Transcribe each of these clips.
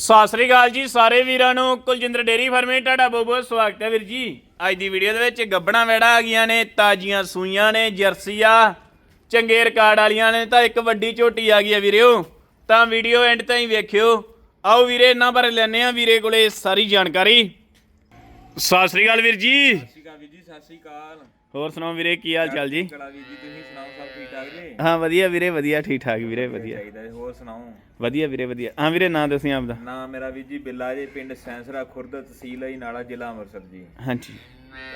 ਸਤਿ ਸ੍ਰੀ ਅਕਾਲ ਜੀ ਸਾਰੇ ਵੀਰਾਂ ਨੂੰ। ਕੁਲਜਿੰਦਰ ਡੇਰੀ ਫਾਰਮੇ ਤੁਹਾਡਾ ਬਹੁਤ ਬਹੁਤ ਸਵਾਗਤ ਹੈ ਵੀਰ ਜੀ। ਅੱਜ ਦੀ ਵੀਡੀਓ ਦੇ ਵਿੱਚ ਗੱਬਣਾ ਵੈੜਾ ਆ ਗਈਆਂ ਨੇ ਤਾਜ਼ੀਆਂ ਸੂਈਆਂ ਨੇ ਜਰਸੀਆਂ ਚੰਗੇ ਰਿਕਾਰਡ ਵਾਲੀਆਂ ਨੇ ਤਾਂ ਇੱਕ ਵੱਡੀ ਝੋਟੀ ਆ ਗਈ ਹੈ ਵੀਰਿਓ ਤਾਂ ਵੀਡੀਓ ਐਂਡ ਤਾਈਂ ਵੇਖਿਓ। ਆਓ ਵੀਰੇ ਇਹਨਾਂ ਬਾਰੇ ਲੈਣੇ ਆ ਵੀਰੇ ਕੋਲੇ ਸਾਰੀ ਜਾਣਕਾਰੀ। ਸਤਿ ਸ੍ਰੀ ਅਕਾਲ ਵੀਰ ਜੀ। ਸਤਿ ਸ਼੍ਰੀ ਅਕਾਲ ਵੀਰ ਜੀ ਸਤਿ ਸ਼੍ਰੀ ਅਕਾਲ। ਹੋਰ ਸੁਣਾਓ ਵੀਰੇ ਕੀ ਹਾਲ ਚਾਲ ਜੀ? ਕਲਾ ਵੀਰ ਜੀ ਤੁਸੀਂ ਸੁਣਾਓ ਸਭ ਠੀਕ ਠਾਕ ਜੀ? ਹਾਂ ਵਧੀਆ ਵੀਰੇ ਵਧੀਆ ਠੀਕ ਠਾਕ ਵੀਰੇ ਵਧੀਆ। ਹੋਰ ਸੁਣਾਓ? ਵਧੀਆ ਵੀਰੇ ਵਧੀਆ। ਹਾਂ ਵੀਰੇ ਨਾਂ ਦੱਸੀ ਆਪਦਾ। ਨਾਮ ਮੇਰਾ ਵੀਰ ਜੀ ਬਿੱਲਾ ਜੀ ਪਿੰਡ ਸੈਂਸਰਾ ਖੁਰਦ ਤਹਿਸੀਲ ਹੈ ਨਾਲਾ ਜ਼ਿਲ੍ਹਾ ਅੰਮ੍ਰਿਤਸਰ ਜੀ। ਹਾਂਜੀ।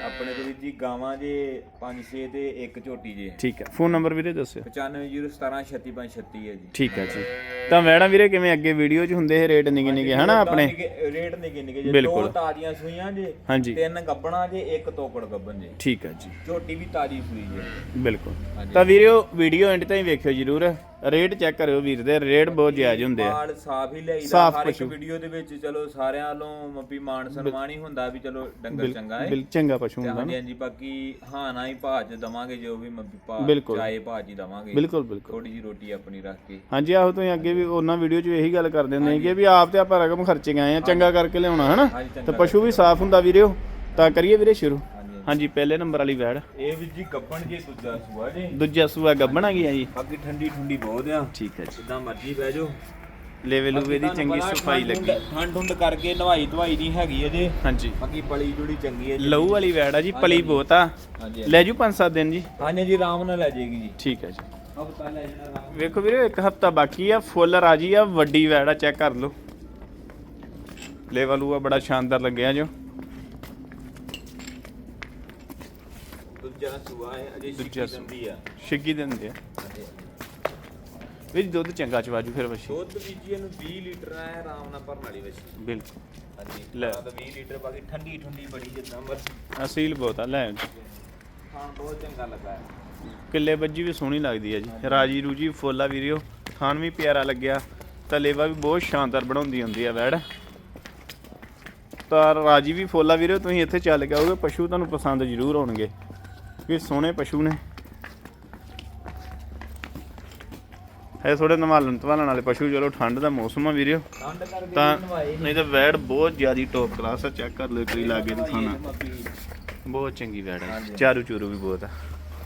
ਆਪਣੇ ਕੋਲ ਵੀਰ ਜੀ ਗਾਵਾਂ ਜੇ 5-6 ਤੇ ਇੱਕ ਝੋਟੀ ਜੇ। ਠੀਕ ਹੈ। ਫੋਨ ਨੰਬਰ ਵੀਰੇ ਦੱਸਿਓ। 9501736536 ਹੈ ਜੀ। ਠੀਕ ਹੈ ਜੀ। ਤਾਂ ਵੈੜਾ ਵੀਰੇ ਕਿਵੇਂ ਅੱਗੇ ਵੀਡੀਓ 'ਚ ਹੁੰਦੇ ਇਹ ਰੇਟ ਨਿੱਕੇ ਨਿੱਕੇ ਹਨਾ ਆਪਣੇ? ਰੇਟ ਨਿੱਕੇ ਨਿੱਕੇ ਜੇ ਬਿਲਕੁਲ। ਦੋ ਤਾਜ਼ੀਆਂ ਸੂਈਆਂ ਜੇ ਹਾਂਜੀ। ਤਿੰਨ ਗੱਬਣਾ ਜੇ ਇੱਕ ਤੋਕੜ ਗੱਬਨ ਜੇ। ਠੀਕ ਹੈ ਜੀ। ਝੋਟੀ ਵੀ ਤਾਜ਼ੀ ਸੂਈ ਜੇ। ਬਿਲਕੁਲ। ਤਾਂ ਵੀਰਿਓ ਵੀਡੀਓ ਐਂਡ ਤਾਈਂ ਵੇਖਿਓ ਜਰੂਰ। ਰੇਟ ਚੈੱਕ ਕਰਿਓ ਵੀਰ ਦੇ ਰੇਟ ਬਹੁਤ ਜਾਇਜ਼ ਹੁੰਦੇ ਆ। ਮਾਲ ਸਾਫ਼ ਹੀ ਲਿਆਈਦਾ ਸਾਫ਼ ਹਰ ਇੱਕ ਪਸ਼ੂ। ਵੀਡੀਓ ਦੇ ਵਿੱਚ ਚਲੋ ਸਾਰਿਆਂ ਵੱਲੋਂ ਮੱਪੀ ਮਾਨ ਸਨਮਾਨ ਹੀ ਹੁੰਦਾ ਵੀ ਚਲੋ ਡੰਗਰ ਚੰਗਾ ਹੈ। ਬਿਲ ਚੰਗਾ ਪਸ਼ੂ ਤੇ ਹੁੰਦਾ ਹਾਂਜੀ ਹਾਂਜੀ ਬਾਕੀ ਹਾਂ ਨਾ ਹੀ ਭਾਜ ਦਵਾਂਗੇ ਜੋ ਵੀ ਮੱਪੀ ਭਾ ਬਿਲਕੁਲ। ਚਾਹੇ ਭਾਜ ਹੀ ਦਵਾਂਗੇ। ਬਿਲਕੁਲ ਬਿਲਕੁਲ। ਥੋੜੀ ਜੀ ਰੋਟੀ ਆਪਣੀ ਰੱਖ ਕੇ। ਹਾਂਜੀ ਆਹੋ ਤੁਸੀਂ ਅੱਗੇ ਵੀ ਉਹਨਾਂ ਵੀਡੀਓ 'ਚ ਇਹੀ ਗੱਲ ਕਰਦੇ ਹੁੰਦੇ ਕਿ ਵੀ ਆਪ ਤੇ ਆਪਾਂ ਰਕਮ ਖਰਚੇ ਗਏ ਆ ਚੰਗਾ ਕਰਕੇ ਲਿਆਉਣਾ ਹਨਾ? ਤੇ ਪਸ਼ੂ ਵੀ ਸਾਫ਼ ਹੁੰਦਾ ਵੀਰਿਓ ਤਾਂ ਕਰੀਏ ਵੀਰੇ ਸ਼ੁਰੂ। ਹਾਂਜੀ ਪਹਿਲੇ ਨੰਬਰ ਵਾਲੀ ਵੈੜ। ਇਹ ਵੀ ਜੀ ਗੱਪਣ ਜੀ ਦੂਜਾ ਸੂਆ ਜੀ। ਦੂਜਾ ਸੂਆ ਗੱਬਣ ਆ ਗਿਆ ਜੀ। ਬਾਕੀ ਠੰਡੀ ਠੰਡੀ ਬਹੁਤ ਆ। ਠੀਕ ਹੈ ਜੀ। ਜਿੱਦਾਂ ਮਰਜ਼ੀ ਬਹਿ ਜਾਓ। ਲੇਵੇ ਲੂਵੇ ਦੀ ਚੰਗੀ ਸਫ਼ਾਈ ਲੱਗੀ। ਠੰਡ ਠੰਡ ਕਰਕੇ ਨਵਾਈ ਧਵਾਈ ਨਹੀਂ ਹੈਗੀ ਅਜੇ। ਹਾਂਜੀ। ਬਾਕੀ ਪਲੀ ਜੁੜੀ ਚੰਗੀ ਹੈ ਜੀ। ਲਹੂ ਵਾਲੀ ਵੈੜ ਆ ਜੀ ਪਲੀ ਬਹੁਤ ਆ। ਲੈ ਜੂ 5-7 ਦਿਨ ਜੀ। ਹਾਂਜੀ ਜੀ ਆਰਾਮ ਨਾਲ ਲੈ ਜਾਏਗੀ ਜੀ। ਠੀਕ ਹੈ ਜੀ। ਵੇਖੋ ਵੀਰੇ ਇੱਕ ਹਫਤਾ ਬਾਕੀ ਆ ਫੁੱਲ ਰਾਜੀ ਆ ਵੱਡੀ ਵੈੜ ਚੈੱਕ ਕਰ ਲਓ। ਲੈਵਲ ਉਹ ਬੜਾ ਸ਼ਾਨਦਾਰ ਲੱਗਿਆ ਜੋ। ਦੂਜਾ ਸੂਆ ਹੈ ਅਜੇ ਸਿੱਕੀ ਦੰਦੀ ਆ। ਛਿੱਗੀ ਦਿੰਦੇ ਆ। ਵੀਰ ਦੁੱਧ ਚੰਗਾ ਚਵਾਜੂ ਫਿਰ ਵਸ਼ੀ ਦੁੱਧ ਵੀ ਜੀ ਇਹਨੂੰ 20 ਲੀਟਰ ਆ ਆਰਾਮ ਨਾਲ ਭਰਨ ਵਾਲੀ ਵਸੀ ਬਿਲਕੁਲ। ਹਾਂਜੀ ਲੈ। ਤਾਂ 20 ਲੀਟਰ ਬਾਕੀ ਠੰਡੀ ਠੰਡੀ ਬੜੀ ਜਿੱਦਾਂ ਮਰਜ਼ੀ। ਅਸੀਲ ਬਹੁਤ ਆ ਲੈ। ਖਾਣ ਬਹੁਤ ਚੰਗਾ ਲੱਗਾ। ਹੈ ਕਿੱਲੇ ਬੱਜੀ ਵੀ ਸੋਹਣੀ ਲੱਗਦੀ ਆ ਜੀ। ਰਾਜੀ ਰੂਜੀ ਫੁੱਲ ਵੀਰਿਓ ਖਾਣ ਵੀ ਪਿਆਰਾ ਲੱਗਿਆ। ਤਾਂ ਲੇਵਾ ਵੀ ਬਹੁਤ ਸ਼ਾਨਦਾਰ ਬਣਾਉਂਦੀ ਹੁੰਦੀ ਆ ਵੈੜ। ਤਾਂ ਰਾਜੀ ਵੀ ਫੁੱਲ ਵੀਰਿਓ ਤੁਸੀਂ ਇੱਥੇ ਚੱਲ ਕੇ ਆਓਗੇ ਪਸ਼ੂ ਤੁਹਾਨੂੰ ਪਸੰਦ ਜ਼ਰੂਰ ਆਉਣਗੇ। ਵੀ ਸੋਹਣੇ ਪਸ਼ੂ ਨੇ। ਇਹ ਥੋੜੇ ਨਵਾਲਣ ਤਵਾਲਣ ਵਾਲੇ ਪਸ਼ੂ ਚਲੋ ਠੰਡ ਦਾ ਮੌਸਮ ਆ ਵੀਰਿਓ। ਤਾਂ ਨਹੀਂ ਤਾਂ ਵੈੜ ਬਹੁਤ ਜ਼ਿਆਦੀ ਟੌਪ ਕਲਾਸ ਆ ਚੈੱਕ ਕਰ ਲਓ ਕੋਈ ਲਾਗੇ ਦਿਖਾਣਾ ਬਹੁਤ ਚੰਗੀ ਵੈੜ ਆ। ਚਾਰੂ ਚੂਰੂ ਵੀ ਬਹੁਤ ਆ।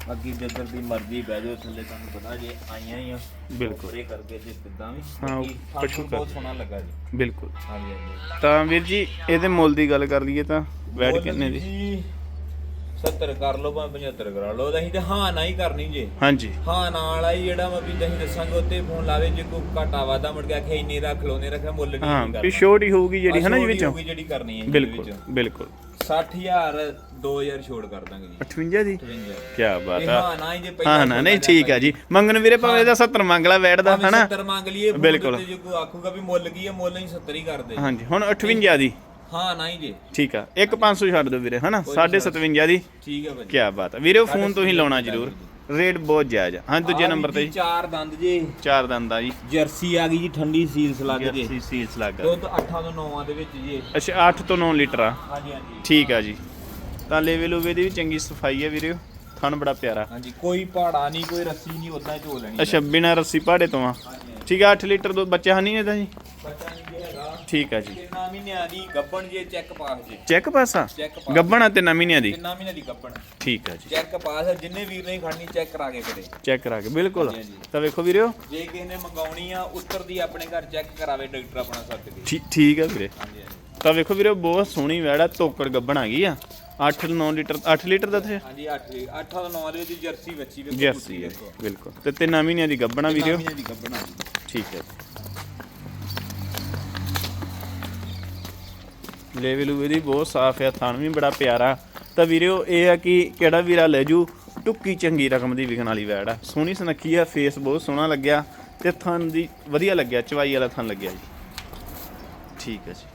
ਬਾਕੀ ਜਿੱਧਰ ਦੀ ਮਰਜ਼ੀ ਬਹਿ ਜਾਓ ਥੱਲੇ ਤੁਹਾਨੂੰ ਪਤਾ ਜੇ ਆਈਆਂ ਹੀ ਆ। ਬਿਲਕੁਲ। ਪਰੇ ਕਰਕੇ ਤੇ ਕਿੱਦਾਂ ਵੀ। ਹਾਂ, ਪਸ਼ੂ ਬਹੁਤ ਸੋਹਣਾ ਲੱਗਾ ਜੀ। ਬਿਲਕੁਲ। ਹਾਂਜੀ ਹਾਂਜੀ। ਤਾਂ ਵੀਰ ਜੀ ਇਹਦੇ ਮੁੱਲ ਦੀ ਗੱਲ ਕਰ ਲਈਏ ਤਾਂ ਮੁੱਲ ਕਿੰਨੇ ਦੀ? ਜੀ 70 ਕਰ ਲਓ ਭਾਵੇਂ 75 ਕਰਾ ਲਓ। ਅਸੀਂ ਤੇ ਹਾਂ ਨਾ ਹੀ ਕਰਨੀ ਜੇ। ਹਾਂਜੀ। ਹਾਂ ਨਾਲ ਆਈ ਜਿਹੜਾ ਮੈਂ ਵੀ ਦਹੀਂ ਦੱਸਾਂਗੇ ਉੱਤੇ ਫੋਨ ਲਾਵੇ ਜੇ ਕੋਈ ਘਾਟਾ ਵਾਦਾ ਮੁੜ ਗਿਆ ਕਿ ਇੰਨੀ ਰੱਖ ਲਓ ਨੇ ਰੱਖਿਆ ਮੁੱਲ ਨਹੀਂ ਹਾਂ ਕਰਨਾ ਵੀ ਛੋਟ ਹੀ ਹੋਊਗੀ ਜਿਹੜੀ ਹੈ ਨਾ ਜੀ ਵਿੱਚੋਂ? ਜਿਹੜੀ ਕਰਨੀ ਹੈ ਜੀ ਬਿਲਕੁਲ। ਬਿਲਕੁਲ। 60000 2000 ਛੋੜ ਕਰ ਦਾਂਗੇ ਜੀ। 58 ਦੀ 53 ਕੀ ਬਾਤ ਆ। ਹਾਂ ਨਾ ਹੀ ਜੇ ਪਹਿਲਾਂ ਹਾਂ ਨਾ ਨਹੀਂ ਠੀਕ ਆ ਜੀ। ਮੰਗਣ ਵੀਰੇ ਭਾਵੇਂ ਇਹਦਾ 70 ਮੰਗ ਲਾ ਦਾ ਹਨਾ? 70 ਮੰਗ ਲਈਏ ਬਿਲਕੁਲ। ਜੇ ਕੋਈ ਆਖੂਗਾ ਵੀ ਮੁੱਲ ਕੀ ਹੈ ਮੁੱਲ ਹੀ 70 ਹੀ ਕਰਦੇ। ਹਾਂਜੀ ਹੁਣ 58 ਦੀ ਹਾਂ ਨਾ ਹੀ ਜੇ। ਠੀਕ ਆ। ਇੱਕ 500 ਛੱਡ ਦਿਓ ਵੀਰੇ ਹਨਾ? 57 ਦੀ ਠੀਕ ਹੈ ਭਾਜੀ। ਕੀ ਬਾਤ ਆ। ਵੀਰੇ ਫੋਨ ਤੁਸੀਂ ਲਾਉਣਾ ਜ਼ਰੂਰ। ਰੇਟ ਬਹੁਤ ਜਾਇਜ਼ ਆ। ਹਾਂ ਦੂਜੇ ਨੰਬਰ ਤੇ ਜੀ ਚਾਰ ਦੰਦ ਜੇ। ਚਾਰ ਦੰਦ ਆ ਜੀ। ਜਰਸੀ ਆ ਗਈ ਜੀ ਠੰਡੀ ਸੀਲਸ ਲੱਗ ਜੇ। ਜਰਸੀ ਸੀਲਸ ਲੱਗ ਦੁੱਧ 8 ਤੋਂ 9 ਦੇ ਵਿੱਚ ਜੀ। ਅੱਛਾ 8 ਤੋਂ 9 ਲੀਟਰ ਆ। ਹਾਂਜੀ ਹਾਂਜੀ। ਠੀਕ ਆ ਜੀ। ਤਾਂ ਲੇਵੇ ਲੂਵੇ ਦੀ ਵੀ ਚੰਗੀ ਸਫ਼ਾਈ ਹੈ ਵੀਰੇ ਥਣ ਬੜਾ ਪਿਆਰਾ। ਹਾਂਜੀ ਕੋਈ ਪਹਾੜਾ ਨਹੀਂ ਕੋਈ ਰੱਸੀ ਨਹੀਂ ਉਦਾਂ ਹੀ ਝੋ ਲੈਣੀ ਅੱਛਾ ਬਿਨਾ ਰੱਸੀ ਪਾੜੇ ਤੋਂ ਆ। ਠੀਕ ਆ 8 ਲੀਟਰ ਦੁੱਧ ਬੱਚਾ ਨਹੀਂ ਇਹਦਾ ਜੀ? ਠੀਕ ਆ ਜੀ। ਤਿੰਨਾਂ ਮਹੀਨਿਆਂ ਦੀ ਗੱਬਣ ਜੇ ਚੈੱਕ ਪਾਸ ਜੇ। ਚੈੱਕ ਪਾਸਾ ਚੈੱਕ ਪਾਸ। ਗੱਬਣ ਤੇ ਨਵੀਆਂ ਦੀ? ਤਿੰਨਾਂ ਮਹੀਨਿਆਂ ਦੀ ਗੱਬਣ। ਠੀਕ ਆ ਜੀ। ਚੈੱਕ ਪਾਸ ਹੈ ਜਿੰਨੇ ਵੀਰ ਨੇ ਖੜਨੀ ਚੈੱਕ ਕਰਾ ਕੇ ਕਰੇ। ਚੈੱਕ ਕਰਾ ਕੇ ਬਿਲਕੁਲ। ਹਾਂਜੀ, ਹਾਂਜੀ। ਤਾਂ ਵੇਖੋ ਵੀਰਿਓ। ਜੇ ਕਿਸੇ ਨੇ ਮੰਗਾਉਣੀ ਆ ਉੱਤਰਦੀ ਆਪਣੇ ਘਰ ਚੈੱਕ ਕਰਾਵੇ ਡਾਕਟਰ ਆਪਣਾ ਸੱਦ ਕੇ। ਠੀ- ਠੀਕ ਆ ਵੀਰੇ। ਹਾਂਜੀ ਹਾਂਜੀ। ਤਾਂ ਵੇਖੋ ਵੀਰੇ ਬਹੁਤ ਸੋਹਣੀ ਵੈੜ ਆ ਗੱਬਣ ਆ ਗਈ ਆ। 8 9 ਲੀਟਰ 8 ਲੀਟਰ ਦਾ ਤੇ ਹਾਂਜੀ 8 8 ਤੋਂ 9 ਦੇ ਵਿੱਚ ਜਰਸੀ ਬੱਚੀ ਵੇਖੋ ਜਰਸੀ ਹੈ ਬਿਲਕੁਲ। ਤੇ ਤਿੰਨਾਂ ਮਹੀਨਿਆਂ ਦੀ ਗੱਬਣ ਵੀਰਿਓ। ਮਹੀਨਿਆਂ ਦੀ ਗੱਬਣ ਆ ਜੀ ਠੀਕ ਹੈ ਲੈਵਲ ਉਹਦੀ ਬਹੁਤ ਸਾਫ਼ ਹੈ ਥਣ ਵੀ ਬੜਾ ਪਿਆਰਾ। ਤਾਂ ਵੀਰਿਓ ਇਹ ਆ ਕਿ ਕਿਹੜਾ ਵੀਰਾ ਲੈ ਜੂ? ਟੁੱਕੀ ਚੰਗੀ ਰਕਮ ਦੀ ਵਿਕਣ ਵਾਲੀ ਵੈੜ ਆ। ਸੋਹਣੀ ਸੁਨੱਖੀ ਆ ਫੇਸ ਬਹੁਤ ਸੋਹਣਾ ਲੱਗਿਆ ਤੇ ਥਣ ਦੀ ਵਧੀਆ ਲੱਗਿਆ ਚਵਾਈ ਵਾਲਾ ਥਣ ਲੱਗਿਆ ਜੀ। ਠੀਕ ਹੈ ਜੀ।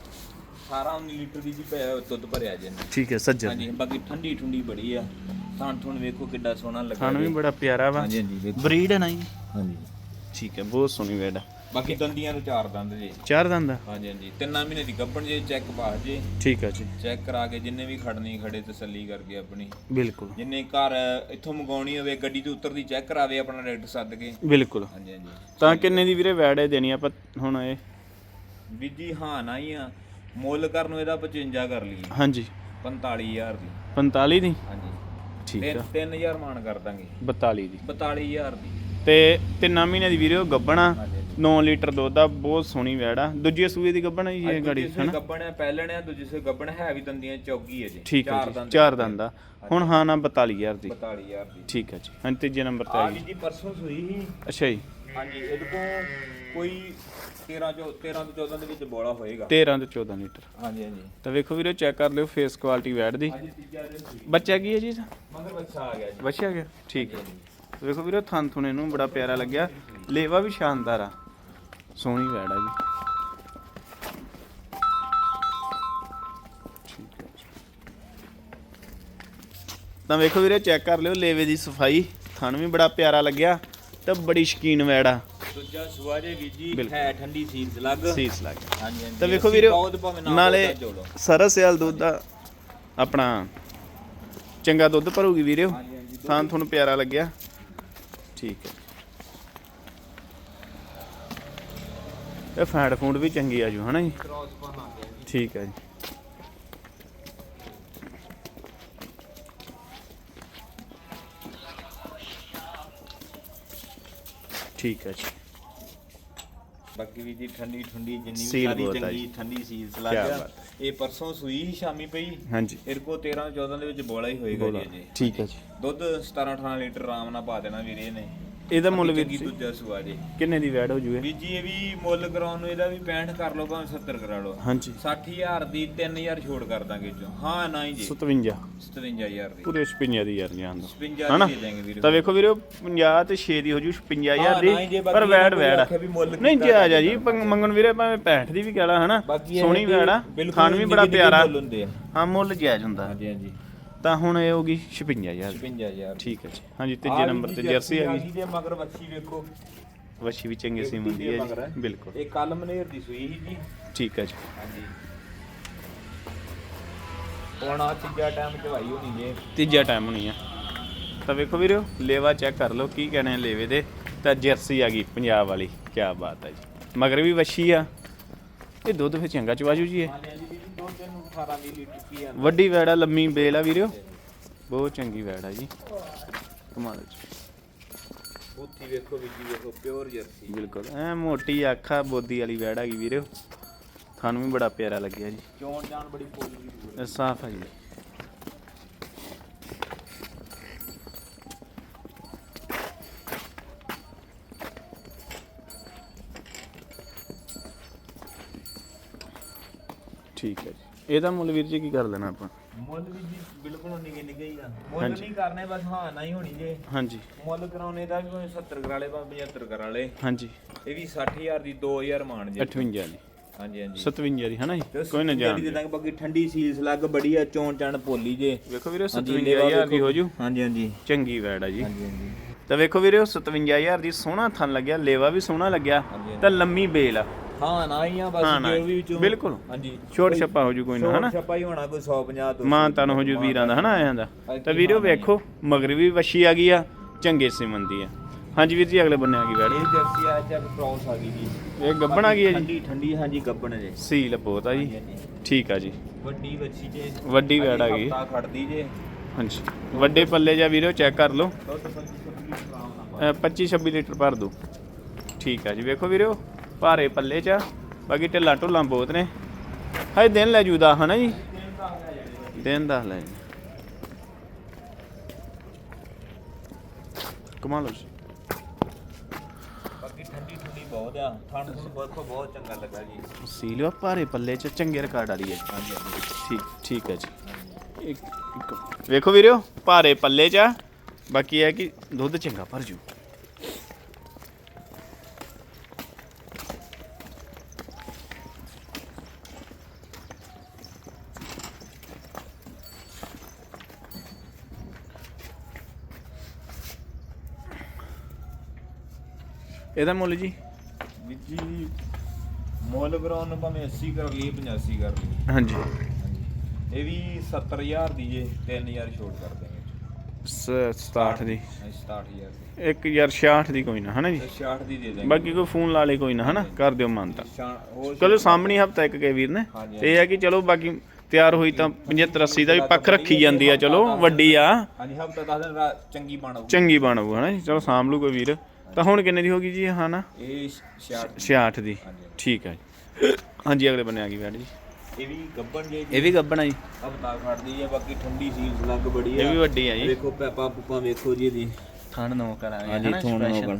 18 19 ਲੀਟਰ ਦੀ ਜੀ ਪਿਆ ਦੁੱਧ ਭਰਿਆ ਜੇ। ਠੀਕ ਹੈ ਸੱਜਣ ਹਾਂਜੀ ਬਾਕੀ ਠੰਡੀ ਠੰਡੀ ਬੜੀ ਆ। ਥਾਣ ਥੁਣ ਵੇਖੋ ਕਿੱਡਾ ਸੋਹਣਾ ਲੱਗਾ ਥਣ ਵੀ ਜੀ। ਬੜਾ ਪਿਆਰਾ ਵਾ। ਹਾਂਜੀ ਹਾਂਜੀ ਵੇਖੋ। ਬਰੀਡ ਹੈ ਨਾ ਜੀ। ਹਾਂਜੀ। ਠੀਕ ਹੈ ਬਹੁਤ ਸੋਹਣੀ ਵੈੜ ਆ। ਬਾਕੀ ਦੰਦੀਆਂ ਨੂੰ ਚਾਰ ਦੰਦ ਜੀ। ਚਾਰ ਦੰਦ ਆ? ਹਾਂਜੀ ਹਾਂਜੀ। ਤਿੰਨਾਂ ਮਹੀਨੇ ਦੀ ਗੱਭਣ ਜੇ ਚੈੱਕ ਪਾਸ ਜੇ। ਠੀਕ ਹੈ ਜੀ। ਚੈੱਕ ਕਰਾ ਕੇ ਜਿੰਨੇ ਵੀ ਖੜਨੀ ਖੜੇ ਤਸੱਲੀ ਕਰਕੇ ਆਪਣੀ। ਬਿਲਕੁਲ। ਜਿੰਨੇ ਘਰ ਇੱਥੋਂ ਮੰਗਾਉਣੀ ਹੋਵੇ ਗੱਡੀ ਤੋਂ ਉਤਰਦੀ ਚੈੱਕ ਕਰਾਵੇ ਆਪਣਾ ਡਾਕਟਰ ਸੱਦ ਕੇ। ਬਿਲਕੁਲ। ਹਾਂਜੀ ਹਾਂਜੀ। ਤਾਂ ਕਿੰਨੇ ਦੀ ਵੀਰੇ ਵੈੜ ਦੇਣੀ ਆਪਾਂ ਹੁਣ ਇਹ? ਵੀ ਜੀ ਹਾਂ ਨਾ ਹੀ ਆ। ਮੁੱਲ ਕਰਨ ਨੂੰ ਇਹਦਾ 55 ਕਰ ਲਈਏ। ਹਾਂਜੀ। 45000 ਦੀ। 45 ਦੀ? ਹਾਂਜੀ। ਠੀਕ ਆ। 3000 ਮਾਨ ਕਰ ਦਾਂਗੇ। 42 ਦੀ। 42000 ਦੀ। ਤੇ ਤਿੰਨਾਂ ਮਹੀਨਿਆਂ ਦੀ ਵੀਡੀਓ ਗੱਬਣਾ 9 ਲੀਟਰ ਦੁੱਧ ਆ ਬਹੁਤ ਸੋਹਣੀ ਵੈੜ ਆ। ਦੂਜੀ ਸੂਏ ਦੀ ਗੱਬਣਾ ਜੀ ਇਹ ਗਾੜੀ ਜਿਸੇ ਗੱਬਣ ਹੈ ਪਹਿਲਣ ਹੈ ਦੂਜੇ ਸੇ ਗੱਬਣ ਹੈ ਵੀ ਦੰਦੀਆਂ ਚੌਗੀ ਹੈ ਜੀ। ਠੀਕ ਹੈ ਚਾਰ ਜੀ ਦੰਦ ਚਾਰ ਦੰਦ ਆ। ਹੁਣ ਹਾਂ ਨਾ 42000 ਦੀ। 42000 ਦੀ। ਠੀਕ ਹੈ ਜੀ ਹਾਂ ਤੀਜੇ ਨੰਬਰ ਤੇ ਆ ਆ ਗਈ ਜੀ ਪਰਸੋਂ ਸੂਈ ਸੀ। ਅੱਛਾ ਜੀ। ਹਾਂਜੀ ਇਹਦੇ ਕੋਲ ਕੋਈ 13 ਚੋ 13 ਤੋਂ 14 ਦੇ ਵਿੱਚ ਬੋਲਾ ਹੋਏਗਾ। 13 ਤੋਂ 14 ਲੀਟਰ। ਹਾਂਜੀ ਹਾਂਜੀ। ਤਾਂ ਵੇਖੋ ਵੀਰੋ ਚੈੱਕ ਕਰ ਲਿਓ ਫੇਸ ਕੁਆਲਿਟੀ ਵੈੜ ਦੀ। ਹਾਂਜੀ ਤੀਜਾ ਦਿਨ ਸੂਈ ਬੱਚਾ ਕੀ ਹੈ ਜੀ? ਇਹਦਾ? ਮਗਰ ਬੱਚਾ ਆ ਗਿਆ ਜੀ। ਬੱਚਾ ਗਿਆ ਠੀਕ ਹੈ ਵੇਖੋ ਵੀਰੋ ਥਣ ਥੁਣੇ ਨੂੰ ਬੜਾ ਪਿਆਰਾ ਲੱਗਿਆ। ਲੇਵਾ ਵੀ ਸ਼ਾਨਦਾਰ ਆ। ਸੋਹਣੀ ਵੈੜ ਆ ਜੀ। ਠੀਕ ਹੈ। ਤਾਂ ਵੇਖੋ ਵੀਰੇ ਚੈੱਕ ਕਰ ਲਿਓ ਲੇਵੇ ਦੀ ਸਫ਼ਾਈ। ਥਣ ਵੀ ਬੜਾ ਪਿਆਰਾ ਲੱਗਿਆ ਤੇ ਬੜੀ ਸ਼ਕੀਨ ਵੈੜ ਆ। ਦੂਜਾ ਸੂਆ ਜੇ ਵੀ ਜੀ ਬਿਲਕੁਲ। ਹੈ ਠੰਡੀ ਸੀਸ ਲੱਗ ਸੀਸ ਲੱਗ ਹਾਂਜੀ ਹਾਂਜੀ ਤਾਂ ਵੇਖੋ ਅਸੀਂ ਵੀਰੇ ਬਹੁਤ ਭਾਵੇਂ ਨਾ ਨਾਲੇ ਜੋੜੋ। ਸਰਸਿਆਲ ਦੁੱਧ ਦਾ ਆਪਣਾ ਚੰਗਾ ਦੁੱਧ ਭਰੂਗੀ ਵੀਰੇ ਹਾਂਜੀ ਹਾਂਜੀ ਥਾਂ ਤੁਹਾਨੂੰ ਪਿਆਰਾ ਲੱਗਿਆ। ਠੀਕ ਹੈ ਇਹ ਫੈਂਡ ਫੂਡ ਵੀ ਚੰਗੀ ਆ ਜੂ ਹਨਾ ਜੀ? ਗਿਆ ਠੀਕ ਹੈ ਜੀ। ਠੀਕ ਹੈ ਜੀ। ਬਾਕੀ ਵੀ ਜੀ ਠੰਡੀ ਠੰਡੀ ਜਿੰਨੀ ਵੀ ਸੀਲ ਸਾਰੀ ਚੰਗੀ। ਠੰਡੀ ਕਿਆ ਲੱਗ ਬਾਤ। ਇਹ ਪਰਸੋਂ ਸੂਈ ਸ਼ਾਮੀ ਪਈ। ਹਾਂਜੀ। ਇਹਦੇ ਕੋ 13 14 ਦੇ ਵਿੱਚ ਬੋਲਾ ਹੀ ਹੋਏਗਾ ਜੀ ਠੀਕ ਹੈ ਜੀ। ਦੁੱਧ 17 18 ਲੀਟਰ ਆਰਾਮ ਨਾਲ ਪਾ ਦੇਣਾ ਵੀਰੇ ਨੇ ਇਹਦਾ ਮੁੱਲ ਵੀ ਚੰਗੀ ਦੂਜਾ ਸੂਆ ਜੀ ਕਿੰਨੇ ਦੀ ਵੈਡ ਹੋ ਜੂਏ? ਵੀ ਜੀ ਇਹ ਵੀ ਮੁੱਲ ਕਰਾਉਣ ਨੂੰ ਇਹਦਾ ਵੀ 65 ਕਰ ਲਓ ਭਾਵੇਂ 70 ਕਰਾ ਲਓ। ਹਾਂਜੀ। 60000 ਦੀ 3000 ਛੋੜ ਕਰ ਦਾਂਗੇ ਚੋਂ। ਹਾਂ ਨਾ ਹੀ ਜੀ। 57 57000 ਦੀ। ਪੂਰੇ 56 ਦੀ ਯਾਰ ਜਾਨ ਦੋ। 55 ਹਨਾ? ਦੀ ਦੇ ਦਾਂਗੇ ਵੀਰੇ। ਤਾਂ ਵੇਖੋ ਵੀਰੇ 50 ਤੇ 6 ਦੀ ਹੋ ਜੂ 55000 ਹਾਂ, ਦੀ। ਪਰ ਵੈੜ ਕੋਈ ਵੈੜ ਆ। ਆਖੇ ਵੀ ਮੁੱਲ ਨਹੀਂ ਕੀਤਾ ਜੀ ਆ ਜਾ ਮੰਗਣ ਵੀਰੇ ਭਾਵੇਂ 65 ਦੀ ਵੀ ਕਹਿ ਲਾ ਹਨਾ? ਬਾਕੀ ਇਹ ਸੋਹਣੀ ਵੀ ਵੈੜ ਆ। ਬਿਲਕੁਲ ਖਾਣ ਵੀ ਬੜਾ ਨਿੱਕੇ ਪਿਆਰਾ। ਮੁੱਲ ਹੁੰਦੇ ਆ। ਹਾਂ ਮੁੱਲ ਜਾਇਜ਼ ਹੁੰਦਾ। ਹਾਂਜੀ ਹਾਂਜੀ। ਤਾਂ ਹੁਣ ਇਹ ਹੋਗੀ 56000 ਦੀ। 55000 ਠੀਕ ਹੈ ਜੀ। ਹਾਂਜੀ ਤੀਜੇ ਨੰਬਰ ਤੇ ਜਰਸੀ ਆ ਗਈ ਜੇ ਮਗਰ ਵੱਛੀ ਵੇਖੋ। ਵਸ਼ੀ ਵੀ ਚੰਗੀ ਸੀ ਹੁੰਦੀ ਹੈ ਜੀ। ਬਿਲਕੁਲ। ਇਹ ਕੱਲ ਮਨੇਰ ਦੀ ਸੂਈ ਸੀ ਜੀ। ਠੀਕ ਹੈ ਜੀ। ਹਾਂਜੀ। ਹੁਣ ਆ ਤੀਜਾ ਟਾਈਮ ਚਵਾਈ ਹੋਣੀ ਜੇ ਤੀਜਾ ਟਾਈਮ ਹੋਣੀ ਆ। ਤਾਂ ਵੇਖੋ ਵੀਰੋ ਲੇਵਾ ਚੈੱਕ ਕਰ ਲਓ ਕੀ ਕਹਿਣੇ ਲੇਵੇ ਦੇ। ਤਾਂ ਜਰਸੀ ਆ ਗਈ ਪੰਜਾਬ ਵਾਲੀ। ਕੀ ਬਾਤ ਹੈ ਜੀ। ਮਗਰ ਵੀ ਵਸ਼ੀ ਆ। ਇਹ ਦੁੱਧ ਫਿਰ ਚੰਗਾ ਚਵਾਜੂ ਜੀ ਇਹ ਹਾਂਜੀ ਹਾਂਜੀ ਦੀਦੀ ਦੋ ਦਿਨ 18 20 ਲੀਟਰ ਕੀ ਆ ਵੱਡੀ ਵੈੜ ਆ ਲੰਮੀ ਬੇਲ ਆ ਵੀਰੋ ਬਹੁਤ ਚੰਗੀ ਵੈੜ ਆ ਜੀ। ਕਮਾਲ ਜੀ। ਉੱਥੀ ਵੇਖੋ ਵੀ ਜੀ ਵੇਖੋ ਪਿਓਰ ਜਰਸੀ। ਬਿਲਕੁਲ। ਐ ਮੋਟੀ ਅੱਖਾਂ ਬੋਦੀ ਵਾਲੀ ਵੈੜ ਆ ਗਈ ਵੀਰੋ ਤੁਹਾਨੂੰ ਵੀ ਬੜਾ ਪਿਆਰਾ ਲੱਗਿਆ ਜੀ। ਚੋਣ ਜਾਣ ਬੜੀ ਪੋਲੀ ਇਹ ਸਾਫ਼ ਹੈ ਜੀ। ਠੀਕ ਹੈ ਇਹਦਾ ਮੁੱਲ ਵੀਰ ਜੀ ਕੀ ਕਰ ਲੈਣਾ ਆਪਾਂ? ਮੁੱਲ ਵੀ ਜੀ ਬਿਲਕੁਲ ਨਿਗੇ ਨਿਗੇ ਹੀ ਆ। ਮੁੱਲ ਹਾਂਜੀ। ਨਹੀਂ ਕਰਨੇ ਬਸ ਹਾਂ ਨਾ ਹੀ ਹੋਣੀ ਜੇ। ਹਾਂਜੀ। ਮੁੱਲ ਕਰਾਉਣੇ ਦਾ ਵੀ ਕੋਈ 70 ਕਰਾ ਲੇ ਭਾਵੇਂ 75 ਕਰਾ ਲੇ ਹਾਂਜੀ। ਇਹ ਵੀ 60000 ਦੀ 2000 ਮਾਨ ਜੇ। 58 ਦੀ ਹਾਂਜੀ ਹਾਂਜੀ। 57 ਦੀ ਹਨਾ ਜੀ? ਕੋਈ ਨਾ ਜਾਣ ਦੇ ਦਾਂਗੇ ਬਾਕੀ ਠੰਡੀ ਸੀਸ ਲੱਗ ਬੜੀ ਆ ਚੋਣ ਚਾਣ ਭੋਲੀ ਜੇ। ਵੇਖੋ ਵੀਰੋ ਹਾਂਜੀ, 57000 ਦੀ ਹੋ ਜੂ ਹਾਂਜੀ ਹਾਂਜੀ। ਚੰਗੀ ਵੈੜ ਆ ਜੀ। ਹਾਂਜੀ ਹਾਂਜੀ। ਤਾਂ ਵੇਖੋ ਵੀਰੋ 57000 ਦੀ ਸੋਹਣਾ ਥਣ ਲੱਗਿਆ ਲੇਵਾ ਵੀ ਸੋਹਣਾ ਲੱਗਿਆ ਹਾਂਜੀ। ਤਾਂ ਲੰਮੀ ਬੇਲ ਆ। ਹਾਂ ਨਾ ਹੀ ਆ ਹਾਂ, ਬਸ ਨਾ ਹੀ। ਵੀ ਵਿੱਚੋਂ ਬਿਲਕੁਲ। ਹਾਂਜੀ। ਛੋਟ ਛੱਪਾ ਹੋ ਜੂ ਕੋਈ ਨਾ ਹਨਾ? ਛੱਪਾ ਹੀ ਹੋਣਾ ਕੋਈ 150 ਤੋਂ ਮਾਂ ਤਨ ਹੋ ਜੂ ਵੀਰਾਂ ਦਾ ਹਨਾ ਆਇਆਂ ਦਾ। ਤਾਂ ਵੀਰੋ। ਵੇਖੋ ਮਗਰ ਵੀ ਵਸ਼ੀ ਆ ਗਈ ਆ ਚੰਗੇ ਸਿਮਨ ਦੀ ਆ। ਹਾਂਜੀ ਵੀਰ ਜੀ ਅਗਲੇ ਬੰਨੇ ਆ ਗਈ ਵੈੜ ਇਹ ਜਰਸੀ ਆ ਚੱਕ ਕ੍ਰੋਸ ਆ ਗਈ ਜੀ। ਇਹ ਗੱਬਣ ਆ ਗਈ ਹੈ ਜੀ? ਠੰਡੀ ਠੰਡੀ ਹਾਂਜੀ ਗੱਬਣ ਜੇ। ਸੀਲ ਬਹੁਤ ਆ ਜੀ। ਹਾਂਜੀ ਠੀਕ ਆ ਜੀ। ਵੱਡੀ ਬੱਚੀ ਜੇ। ਵੱਡੀ ਵੈੜ ਆ ਗਈ। ਹਫ਼ਤਾ ਖੜਦੀ ਜੇ। ਹਾਂਜੀ। ਵੱਡੇ ਪੱਲੇ ਜਾਂ ਵੀਰੋ ਚੈੱਕ ਕਰ ਲਓ। ਦੁੱਧ 25 26 ਆਰਾਮ ਨਾਲ। 25 26 ਲੀਟਰ ਭਰ ਦੋ। ਠੀਕ ਆ ਜੀ ਵੇਖੋ ਵੀਰੋ। ਭਾਰੇ ਪੱਲੇ ਚ ਬਾਕੀ ਢਿੱਲਾਂ ਢੁੱਲਾਂ ਬਹੁਤ ਨੇ। ਹਾਏ ਦਿਨ ਲੈ ਜੂਦਾ ਹਨਾ ਜੀ? ਦਿਨ ਦਾ ਲੈ ਜੀ। ਕਮਾਲ ਹੋ ਜੀ। ਬਾਕੀ ਠੰਡੀ ਠੰਡੀ ਬਹੁਤ ਆ। ਠੰਡ ਨੂੰ ਬਹੁਤ ਬਹੁਤ ਚੰਗਾ ਲੱਗਾ ਜੀ। ਸੀਲ ਵਾ ਭਾਰੇ ਪੱਲੇ ਚ ਚੰਗੇ ਰਿਕਾਰਡ ਵਾਲੀ ਹੈ। ਹਾਂਜੀ ਠੀਕ ਠੀਕ ਹੈ ਜੀ। ਇੱਕ ਇੱਕ। ਵੇਖੋ ਵੀਰੋ ਭਾਰੇ ਪੱਲੇ ਚ ਬਾਕੀ ਹੈ ਕਿ ਦੁੱਧ ਚੰਗਾ ਭਰ ਜੂ। ਇਹਦਾ ਮੁੱਲ ਜੀ? ਵੀਰ ਜੀ ਮੁੱਲ ਕਰਾਉਣ ਨੂੰ ਭਾਵੇਂ 80 ਕਰ ਲਈ 85 ਕਰ ਲਈ ਹਾਂਜੀ। ਇਹ ਵੀ 70000 ਦੀ ਜੇ 3000 ਛੋਟ ਕਰ ਦੇਵਾਂਗੇ 67 ਦੀ। 67000 ਇੱਕ ਯਾਰ 66 ਦੀ ਕੋਈ ਨਾ ਹਨਾ ਜੀ? 66 ਦੀ ਦੇ ਦਾਂਗੇ ਬਾਕੀ ਕੋਈ ਫੋਨ ਲਾ ਲੇ ਕੋਈ ਨਾ ਹਨਾ? ਕਰ ਦਿਓ ਮੰਨਤਾ। ਸ਼ਾ- ਚਲੋ ਸਾਹਮਣੇ ਹਫਤਾ ਇੱਕ ਕੇ ਵੀਰ ਨੇ। ਹਾਂਜੀ, ਤੇ ਇਹ ਹੈ ਕਿ ਚਲੋ ਬਾਕੀ ਤਿਆਰ ਹੋਈ ਤਾਂ 75 80 ਦਾ ਵੀ ਪੱਖ ਰੱਖੀ ਜਾਂਦੀ ਆ ਚਲੋ ਵੱਡੀ ਆ। ਹਾਂਜੀ ਹਫਤਾ 10 ਦਿਨ ਰਾ- ਚੰਗੀ ਬਣਾਉ ਚੰਗੀ ਬਣੂ ਹਨਾ ਜੀ? ਚਲੋ ਸਾਂਭ ਲੂ ਕੋਈ ਵੀਰ। ਤਾਂ ਹੁਣ ਕਿੰਨੇ ਦੀ ਹੋ ਗਈ ਜੀ ਇਹ ਹਨਾ ਇਹ 66 66 ਦੀ। ਹਾਂਜੀ ਠੀਕ ਹੈ ਜੀ। ਹਾਂਜੀ ਅਗਲੇ ਬੰਨੇ ਆ ਗਈ ਬੈਠ ਜੀ। ਇਹ ਵੀ ਗੱਬਣ ਜੇ ਇਹ ਵੀ ਗੱਬਣਾ ਜੀ। ਹਫਤਾ ਖੜਦੀ ਹੈ ਬਾਕੀ ਠੰਡੀ ਸੀਲ ਲੱਗ ਬੜੀ ਇਹ ਆ ਵੀ ਵੱਡੀ ਆ ਜੀ। ਵੇਖੋ ਪੈਪਾ ਪੁੱਪਾ ਵੇਖੋ ਜੀ ਇਹਦੀ। ਥਣ ਨੋ ਕਰਾਂਗੇ ਹਾਂਜੀ, ਹਨਾ ਥਣ special। ਨੌਕਣ।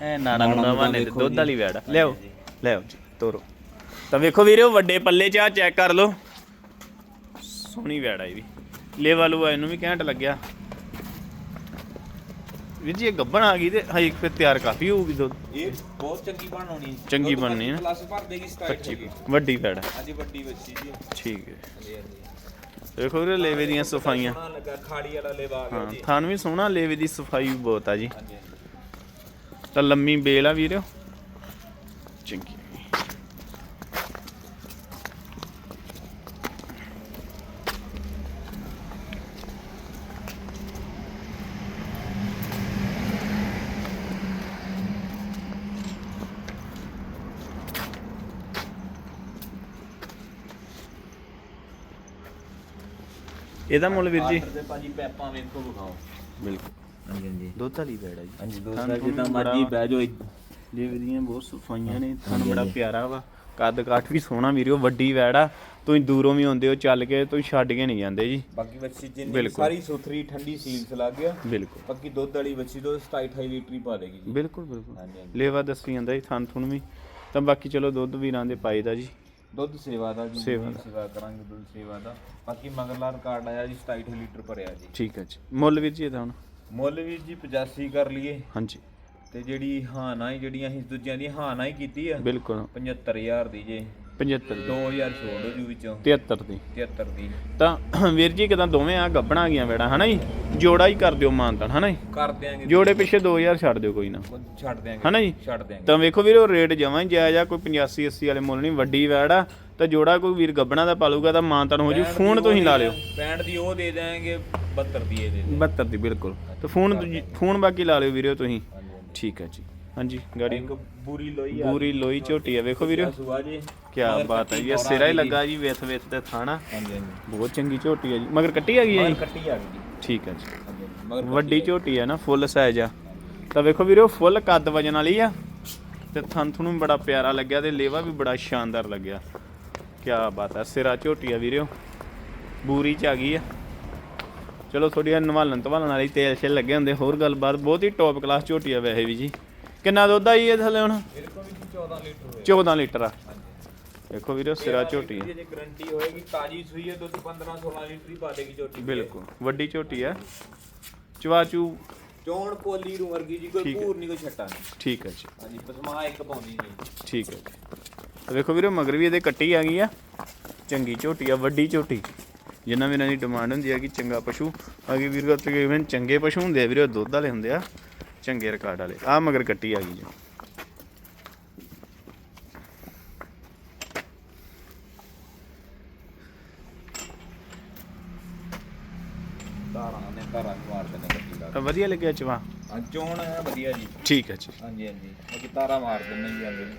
ਐ ਨਾੜਾ ਨਾੜਾ ਨੂੜਾ ਨੂੜਾ ਬਣੇ ਤੇ ਵੇਖੋ ਦੁੱਧ ਜੀ। ਵਾਲੀ ਵੈੜ ਲਿਆਓ ਲਿਆਓ ਜੀ ਤੋਰੋ। ਤਾਂ ਵੇਖੋ ਵੀਰੇ ਉਹ ਵੱਡੇ ਪੱਲੇ ਚ ਆ ਚੈੱਕ ਕਰ ਲਓ। ਸੋਹਣੀ ਵੈੜ ਆ ਇਹ ਵੀ। ਲੇਵਾ ਲੂਆ ਇਹਨੂੰ ਵੀ ਘੈਂਟ ਲੱਗਿਆ। ਵੀਰ ਜੀ ਇਹ ਗੱਬਣ ਆ ਗਈ ਤੇ ਹਜੇ ਫਿਰ ਤਿਆਰ ਕਾਫੀ ਹੋਊਗੀ ਦੁੱਧ। ਇਹ ਬਹੁਤ ਚੰਗੀ ਬਣਾਉਣੀ ਚੰਗੀ ਬਣਨੀ ਨਾ। ਪਲੱਸ ਭਰ ਦੇਗੀ ਸਟਾਈਲ 25 ਵੱਡੀ ਆ। ਹਾਂਜੀ ਵੱਡੀ ਬੱਚੀ ਜੀ। ਠੀਕ ਹੈ। ਹਾਂਜੀ ਹਾਂਜੀ। ਦੇਖੋ ਵੀਰੇ ਲੇਵੇ ਦੀਆਂ ਸਫਾਈਆਂ। ਖਾੜੀ ਵਾਲਾ ਲੇਵਾ ਆ ਗਿਆ ਹਾਂ ਜੀ। ਥਾਨ ਵੀ ਸੋਹਣਾ ਲੇਵੇ ਦੀ ਸਫ਼ਾਈ ਬਹੁਤ ਆ ਜੀ। ਤਾਂ ਲੰਮੀ ਬੇਲ ਆ ਵੀਰੋ। ਚੰਗੀ। ਇਹਦਾ ਮੁੱਲ ਵੀਰ ਜੀ? ਦੇ ਭਾਜੀ ਪੈਪਾਂ ਵੇਖੋ ਵਿਖਾਓ। ਬਿਲਕੁਲ। ਹਾਂਜੀ ਹਾਂਜੀ। ਦੁੱਧ ਵਾਲੀ ਬੈੜ ਆ ਜੀ। ਹਾਂਜੀ ਦੋਸਤਾਂ ਜਿੱਦਾਂ ਮਰਜ਼ੀ। ਬਹਿ ਜਾਓ। ਲੇਵੇ ਦੀਆਂ ਬਹੁਤ ਸਫਾਈਆਂ ਨੇ ਥਣ ਬੜਾ। ਪਿਆਰਾ ਵਾ। ਕੱਦ ਕਾਠ ਵੀ ਸੋਹਣਾ ਵੀਰੋ ਵੱਡੀ ਵੈੜ ਆ। ਤੁਸੀਂ ਦੂਰੋਂ ਵੀ ਆਉਂਦੇ ਹੋ ਚੱਲ ਕੇ ਤੁਸੀਂ ਛੱਡ ਕੇ ਨਹੀਂ ਜਾਂਦੇ ਜੀ। ਬਾਕੀ ਬੱਚੀ ਜਿੰਨੀ ਬਿਲਕੁਲ। ਸਾਰੀ ਸੁਥਰੀ ਠੰਡੀ ਸੀਲਸ ਲੱਗ ਗਿਆ ਬਿਲਕੁਲ। ਬਾਕੀ ਦੁੱਧ ਵਾਲੀ ਬੱਚੀ ਤੋਂ 27 28 ਲੀਟਰ ਹੀ ਪਾ ਦੇਗੀ ਜੀ। ਬਿਲਕੁਲ ਬਿਲਕੁਲ। ਹਾਂਜੀ ਹਾਂਜੀ। ਲੇਵਾ ਦੱਸੀ ਜਾਂਦਾ ਜੀ ਥਣ ਥੁਣ ਵੀ। ਤਾਂ ਬਾਕੀ ਚਲੋ ਦੁੱਧ ਵੀਰਾਂ ਦੇ ਪਾਈ ਦਾ ਜੀ। ਦੁੱਧ ਸੇਵਾ ਦਾ ਜੀ ਸੇਵਾ ਦਾ। ਸੇਵਾ ਕਰਾਂਗੇ ਦੁੱਧ ਸੇਵਾ ਦਾ। ਬਾਕੀ ਮਗਰਲਾ ਰਿਕਾਰਡ ਆਇਆ ਜੀ 27 28 ਲੀਟਰ ਭਰਿਆ ਜੀ। ਠੀਕ ਹੈ ਜੀ। ਮੁੱਲ ਵੀਰ ਜੀ ਇਹਦਾ ਹੁਣ? ਮੁੱਲ ਵੀ ਜੀ 85 ਕਰ ਲਈਏ। ਹਾਂਜੀ। ਤੇ ਜਿਹੜੀ ਹਾਂ ਨਾ ਹੀ ਜਿਹੜੀਆਂ ਅਸੀਂ ਦੂਜਿਆਂ ਦੀ ਹਾਂ ਨਾ ਹੀ ਕੀਤੀ ਆ ਬਿਲਕੁਲ। 75000 ਦੀ ਜੇ। 75 ਦੀ। 2000 ਛੋੜ ਹੋ ਜੂ ਵਿੱਚੋਂ। 73 ਦੀ। 73 ਦੀ। ਤਾਂ ਵੀਰ ਜੀ ਕਿਦਾਂ ਦੋਵੇਂ ਆ ਗੱਬਣਾ ਗਈਆਂ ਵੇੜਾ ਹਨਾ ਜੀ? ਜੋੜਾ ਹੀ ਕਰ ਦਿਓ ਮਾਨਤਨ ਹਨਾ ਜੀ? ਕਰ ਦਿਆਂਗੇ। ਜੋੜੇ ਪਿੱਛੇ 2000 ਛੱਡ ਦਿਓ ਕੋਈ ਨਾ। ਛੱਡ ਦਿਆਂਗੇ। ਹਨਾ ਜੀ? ਛੱਡ ਦਿਆਂਗੇ। ਤਾਂ ਵੇਖੋ ਵੀਰੇ ਉਹ ਰੇਟ ਜਮਾਂ ਹੀ ਜਾਇਜ਼ ਆ ਕੋਈ 85 80 ਵਾਲੇ ਮੁੱਲ ਨਹੀਂ ਵੱਡੀ ਵੈੜ ਆ। ਤਾਂ ਜੋੜਾ ਕੋਈ ਵੀਰ ਗੱਬਣਾ ਦਾ ਪਾਲੂਗਾ ਤਾਂ ਮਾਨਤਨ ਹੋ ਜੂ ਫੋਨ ਤੁਸੀਂ ਉਹ ਲਾ ਲਿਓ। ਦਿਆਂ- ਪੈਂਹਠ ਦੀ ਉਹ ਦੇ ਦਿਆਂਗੇ 72 ਦੀ ਇਹ ਦੇ ਦੇ 72 ਦੀ ਬਿਲਕੁਲ। ਤਾਂ ਫੋਨ ਫੋਨ ਬਾਕੀ ਲਾ ਲਿਓ ਵੀਰੇ ਤੁਸੀਂ। ਠੀਕ ਹੈ ਜੀ। ਹਾਂਜੀ ਗਾੜੀ। ਇੱਕ ਬੂਰੀ ਲੋਈ ਆ। ਪੂਰੀ ਲੋਈ ਝੋਟੀ ਆ। ਵੇਖੋ ਵੀਰੇ ਸੁਆ ਜੀ। ਕੀ ਬਾਤ ਹੈ। ਇਹ ਸਿਰਾ ਹੀ ਲੱਗਾ ਜੀ ਵਿਥ ਵਿਥ ਤੇ ਥਾਣਾ। ਹਾਂਜੀ ਹਾਂਜੀ। ਬਹੁਤ ਚੰਗੀ ਝੋਟੀ ਹੈ ਜੀ। ਮਗਰ ਕੱਟੀ ਆ ਗਈ ਹੈ ਮਗਰ ਜੀ? ਕੱਟੀ ਆ ਗਈ। ਜੀ ਠੀਕ ਹੈ ਜੀ। ਹਾਂਜੀ ਹਾਂਜੀ, ਮਗਰ ਵੱਡੀ ਝੋਟੀ ਹੈ ਨਾ ਫੁੱਲ ਸਾਈਜ਼ ਆ। ਤਾਂ ਵੇਖੋ ਵੀਰੇ ਫੁੱਲ ਕੱਦ ਵਜਨ ਵਾਲੀ ਆ। ਤੇ ਥਣ ਥੁਣ ਬੜਾ ਪਿਆਰਾ ਲੱਗਿਆ ਤੇ ਲੇਵਾ ਵੀ ਬੜਾ ਸ਼ਾਨਦਾਰ ਲੱਗਿਆ। ਕੀ ਬਾਤ ਹੈ ਸਿਰਾ ਝੋਟੀ ਆ ਵੀਰੇ। ਬੂਰੀ ਚ ਆ ਗਈ ਆ। ਚਲੋ ਥੋੜੀ ਨਵਾਲਣ ਤਵਾਲਣ ਵਾਲੀ ਤੇਲ ਛੇ ਲੱਗੇ ਹੁੰਦੇ ਹੋਰ ਗੱਲਬਾਤ। ਬਹੁਤ ਹੀ ਟੌਪ ਕਲਾਸ ਝੋਟੀ ਆ ਵੈਸੇ ਵੀ ਜੀ। ਕਿੰਨਾ ਦੁੱਧ ਆ ਜੀ ਇਹ ਥੱਲੇ ਹੁਣ? ਮੇਰੇ ਕੋਲ ਵੀ ਜੀ 14 ਲੀਟਰ ਹੋਏ 14 ਲੀਟਰ ਆ। ਵੇਖੋ ਵੀਰੇ ਸਿਰਾ ਝੋਟੀ ਆ। ਜੇ ਗਰੰਟੀ ਹੋਏਗੀ ਤਾਜੀ ਸੂਈ ਹੈ ਦੁੱਧ 15 16 ਲੀਟਰ ਹੀ ਪਾ ਦੇਗੀ ਝੋਟੀ ਬਿਲਕੁਲ ਵੱਡੀ ਝੋਟੀ ਆ। ਚਵਾਚੂ। ਚੋਣ ਪੋਲੀ ਰੂ ਵਰਗੀ ਜੀ ਕੋਈ ਹੈ। ਭੂਰ ਨਹੀਂ ਕੋਈ ਛੱਟਾ ਨਹੀਂ ਠੀਕ ਹੈ ਜੀ। ਹਾਂਜੀ ਪਸਮਾ ਇੱਕ ਪਾਉਂਦੀ ਜੀ ਠੀਕ ਹੈ ਜੀ। ਵੇਖੋ ਵੀਰੇ ਮਗਰ ਵੀ ਇਹਦੇ ਕੱਟੀ ਆ ਗਈ ਆ। ਚੰਗੀ ਝੋਟੀ ਆ ਵੱਡੀ ਝੋਟੀ। ਜਿਨ੍ਹਾਂ ਵੀ ਇਹਨਾਂ ਦੀ ਡਿਮਾਂਡ ਹੁੰਦੀ ਆ ਕਿ ਚੰਗਾ ਪਸ਼ੂ। ਅਗੇ ਵੀਰ ਕੋਲ ਤਕਰੀਬਨ ਚੰਗੇ ਪਸ਼ੂ ਹੁੰਦੇ ਆ ਵੀਰੇ ਦੁੱਧ ਵਾਲੇ ਹੁੰਦੇ ਆ। ਚੰਗੇ ਰਿਕਾਰਡ ਵਾਲੇ। ਆ ਮਗਰ ਕੱਟੀ ਆ ਗਈ ਜੀ। ਧਾਰਾਂ ਨੇ ਧਾਰਾਂ ਵੀ ਮਾਰ ਦਿੰਦੇ ਕੱਟੀ ਦਾ ਤਾਂ ਵਧੀਆ ਲੱਗਿਆ ਚਵਾ। ਹਾਂ ਚੋਣ ਹੈ ਵਧੀਆ ਜੀ। ਠੀਕ ਹੈ ਜੀ। ਹਾਂਜੀ ਹਾਂਜੀ। ਬਾਕੀ ਤਾਰਾਂ ਮਾਰ ਦਿੰਦੇ ਜੀ ਆਂਦੇ ਨੇ।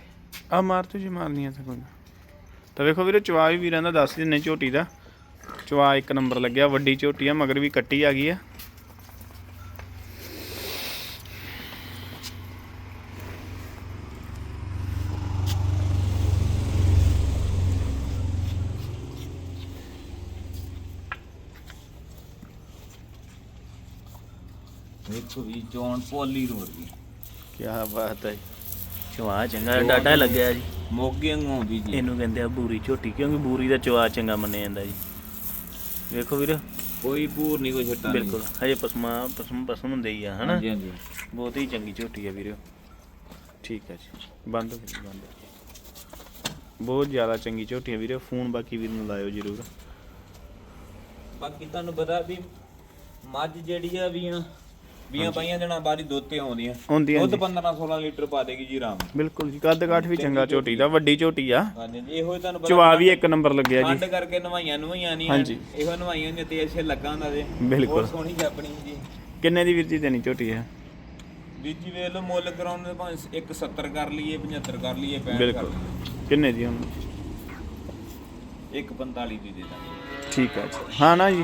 ਆ ਮਾਰ ਤੂੰ ਜੀ ਮਾਰਨੀ ਆ ਤਾਂ ਕੋਈ ਨਾ। ਤਾਂ ਵੇਖੋ ਵੀਰੇ ਚਵਾ ਵੀ ਵੀਰਾਂ ਦਾ ਦੱਸ ਦਿੰਨੇ ਝੋਟੀ ਦਾ। ਚਵਾ ਇੱਕ ਨੰਬਰ ਲੱਗਿਆ ਵੱਡੀ ਝੋਟੀ ਆ ਮਗਰ ਵੀ ਕੱਟੀ ਆ ਗਈ ਆ। ਵੇਖੋ ਵੀ ਚੋਣ ਪੋਲੀ ਰੂ ਵਰਗੀ ਕੀ ਬਾਤ ਹੈ ਚਵਾ ਚੰਗਾ ਡਾਡਾ ਲੱਗਿਆ ਜੀ। ਮੋਗੇ ਵਾਂਗੂ ਆਉਂਦੀ ਜੀ। ਇਹਨੂੰ ਕਹਿੰਦੇ ਆ ਬੂਰੀ ਝੋਟੀ ਕਿਉਂਕਿ ਬੂਰੀ ਦਾ ਚਵਾ ਚੰਗਾ ਮੰਨਿਆ ਜਾਂਦਾ ਜੀ। ਵੇਖੋ ਵੀਰ। ਕੋਈ ਭੂਰ ਨਹੀਂ ਕੋਈ ਛੱਟਾ ਨਹੀਂ ਬਿਲਕੁਲ ਹਜੇ ਪਸਮਾ ਪਸਮ ਪਸਮ ਹੁੰਦੇ ਹੀ ਆ ਹਨਾ? ਹਾਂਜੀ ਹਾਂਜੀ। ਬਹੁਤ ਹੀ ਚੰਗੀ ਝੋਟੀ ਆ ਵੀਰੇ। ਠੀਕ ਹੈ ਜੀ। ਬੰਦ ਹੋ ਗਈ ਬੰਦ ਬਹੁਤ ਜ਼ਿਆਦਾ ਚੰਗੀ ਝੋਟੀ ਆ ਵੀਰੇ। ਫੋਨ ਬਾਕੀ ਵੀਰ ਨੂੰ ਲਾਇਓ ਜਰੂਰ। ਬਾਕੀ ਤੁਹਾਨੂੰ ਪਤਾ ਵੀ ਮੱਝ ਜਿਹੜੀ ਆ ਵੀਆਂ ਵੀਆਂ ਪਾਈਆਂ ਦੇਣਾ ਬਾਰੀ ਦੁੱਧ ਤੇ ਆਉਂਦੀਆਂ ਹੁੰਦੀਆਂ ਦੁੱਧ ਜੀ। 15 16 ਲੀਟਰ ਪਾ ਦੇਗੀ ਜੀ ਆਰਾਮ ਬਿਲਕੁਲ ਜੀ ਕੱਦ ਕਾਠ ਵੀ ਚੰਗਾ ਝੋਟੀ ਦਾ ਵੱਡੀ ਝੋਟੀ ਆ। ਹਾਂਜੀ ਇਹੋ ਹੀ ਤੁਹਾਨੂੰ ਚਵਾ ਵੀ ਇੱਕ ਨੰਬਰ ਲੱਗਿਆ ਜੀ। ਠੰਡ ਕਰਕੇ ਨਵਾਈਆਂ ਨਵਾਈਆਂ ਨਹੀਂ ਹਾਂਜੀ। ਇਹੋ ਨਵਾਈਆਂ ਨੇ ਤੇ ਅੱਛੇ ਲੱਗਾ ਹੁੰਦਾ ਜੇ। ਬਿਲਕੁਲ। ਸੋਹਣੀ ਜਾਪਣੀ ਜੀ। ਕਿੰਨੇ ਦੀ ਵੀਰ ਜੀ ਦੇਣੀ ਝੋਟੀ ਹੈ ਵੀਰ ਜੀ ਵੇਖ ਲਓ ਮੁੱਲ ਕਰਾਉਣ ਦੇ ਭਾਵੇਂ 170 ਕਰ ਲਈਏ 75 ਕਰ ਲਈਏ 65 ਕਰ ਬਿਲਕੁਲ। ਕਿੰਨੇ ਦੀ ਹੁਣ ਲਈਏ 145 ਦੀ ਦੇ ਦਾਂਗੇ। ਠੀਕ ਹੈ ਜੀ। ਹਾਂ ਨਾ ਜੀ।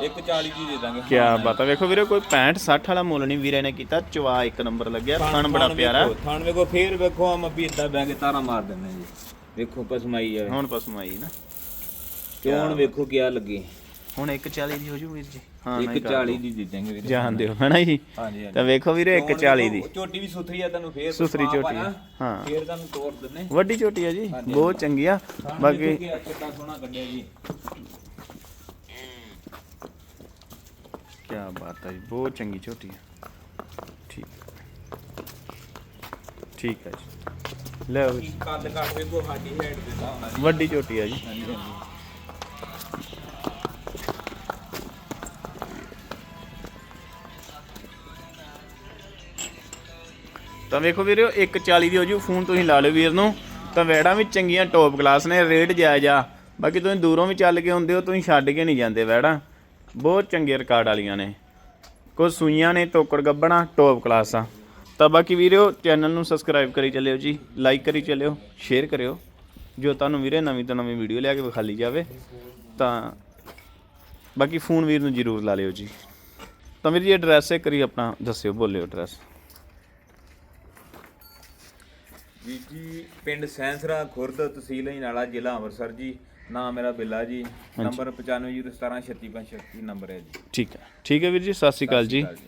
140 ਦੀ ਦੇ ਦਾਂਗੇ। ਕੀ ਬਾਤ ਹੈ ਵੇਖੋ ਵੀਰੇ ਕੋਈ 65 60 ਵਾਲਾ ਮੁੱਲ ਨਹੀਂ ਵੀਰੇ ਨੇ ਕੀਤਾ ਚਵਾ ਇੱਕ ਨੰਬਰ ਲੱਗਿਆ। ਥਣ ਬੜਾ ਪਿਆਰਾ। ਥਣ ਵੇਖੋ ਫੇਰ ਵੇਖੋ ਆ ਮੱਬੀ ਇਦਾਂ ਕੇ ਤਾਰਾ ਮਾਰ ਦਿੰਦੇ ਜੀ ਵੇਖੋ ਪਸਮਾਈ ਆ। ਹੁਣ ਪਸਮ ਆਈ ਨਾ ਚੋਣ ਵੇਖੋ ਕਿਆ ਲੱਗੀ। ਹੁਣ 140 ਦੀ ਹੋ ਜੂ ਵੀਰ ਜੀ। ਹਾਂ ਨਾ 140 ਦੀ। ਦੇ ਦਾਂਗੇ ਵੀਰੇ। ਜਾਣ ਦਿਓ ਹਨਾ ਜੀ? ਤਾਂ ਵੇਖੋ ਵੀਰੇ ਚੋਣ 140 ਦੀ। ਝੋਟੀ ਵੀ ਸੁਥਰੀ ਆ ਤੁਹਾਨੂੰ ਫੇਰ ਸੁਥਰੀ ਆ ਆ, ਨਾ, ਹਾਂ। ਫੇਰ ਤੁਹਾਨੂੰ ਤੋੜ ਦਿੰਨੇ ਵੱਡੀ ਝੋਟੀ ਆ ਜੀ ਬਹੁਤ ਚੰਗੀ ਆ। ਬਾਕੀ ਕਿੱਦਾਂ ਸੋਹਣਾ ਕੱਢਿਆ ਜੀ। ਕੀ ਬਾਤ ਹੈ ਜੀ ਬਹੁਤ ਚੰਗੀ ਝੋਟੀ ਆ। ਠੀਕ। ਠੀਕ ਹੈ ਜੀ। ਲੈ ਜੀ। ਕੱਦ ਕੱਟ ਵੇਖੋ ਸਾਡੀ ਹੈਡ ਦੇ ਹਿਸਾਬ ਨਾਲ। ਵੱਡੀ ਝੋਟੀ ਆ ਜੀ। ਹਾਂਜੀ ਹਾਂਜੀ। ਤਾਂ ਵੇਖੋ ਵੀਰੋ 140 ਦੀ ਹੋ ਜੂ ਫੋਨ ਤੁਸੀਂ ਲਾ ਲਿਓ ਵੀਰ ਨੂੰ। ਤਾਂ ਵੈੜਾਂ ਵੀ ਚੰਗੀਆਂ ਟੌਪ ਕਲਾਸ ਨੇ ਰੇਟ ਜਾਇਜ਼ ਆ। ਬਾਕੀ ਤੁਸੀਂ ਦੂਰੋਂ ਵੀ ਚੱਲ ਕੇ ਹੁੰਦੇ ਹੋ ਤੁਸੀਂ ਛੱਡ ਕੇ ਨਹੀਂ ਜਾਂਦੇ ਵੈੜਾਂ। ਬਹੁਤ ਚੰਗੇ ਰਿਕਾਰਡ ਵਾਲੀਆਂ ਨੇ। ਕੁਝ ਸੂਈਆਂ ਨੇ ਟੋਕੜ ਗੱਬਣਾ ਟੌਪ ਕਲਾਸ ਆ। ਤਾਂ ਬਾਕੀ ਵੀਰੋ ਚੈਨਲ ਨੂੰ ਸਬਸਕ੍ਰਾਈਬ ਕਰੀ ਚੱਲਿਓ ਜੀ ਲਾਈਕ ਕਰੀ ਚੱਲਿਓ ਸ਼ੇਅਰ ਕਰਿਓ। ਜੋ ਤੁਹਾਨੂੰ ਵੀਰੇ ਨਵੀਂ ਤੋਂ ਨਵੀਂ ਵੀਡੀਓ ਲਿਆ ਕੇ ਵਿਖਾਲੀ ਜਾਵੇ, ਤਾਂ ਬਾਕੀ ਫੋਨ ਵੀਰ ਨੂੰ ਜ਼ਰੂਰ ਲਾ ਲਿਓ ਜੀ। ਤਾਂ ਵੀਰ ਜੀ ਐਡਰੈਸ ਇੱਕ ਵਾਰੀ ਆਪਣਾ ਦੱਸਿਓ, ਬੋਲਿਓ ਐਡਰੈਸ ਵੀਰ ਜੀ, ਪਿੰਡ ਸੈਂਸਰਾ, ਖੁਰਦ ਤਹਿਸੀਲ ਨਾਲਾ ਜ਼ਿਲ੍ਹਾ ਅੰਮ੍ਰਿਤਸਰ ਜੀ। ਨਾਮ ਮੇਰਾ ਬਿੱਲਾ ਜੀ ਨੰਬਰ 9501736536 ਨੰਬਰ ਹੈ ਜੀ। ਠੀਕ ਹੈ। ਠੀਕ ਹੈ ਵੀਰ ਜੀ ਸਤਿ ਸ਼੍ਰੀ ਅਕਾਲ ਜੀ। ਸਤਿ ਸ਼੍ਰੀ ਅਕਾਲ ਜੀ।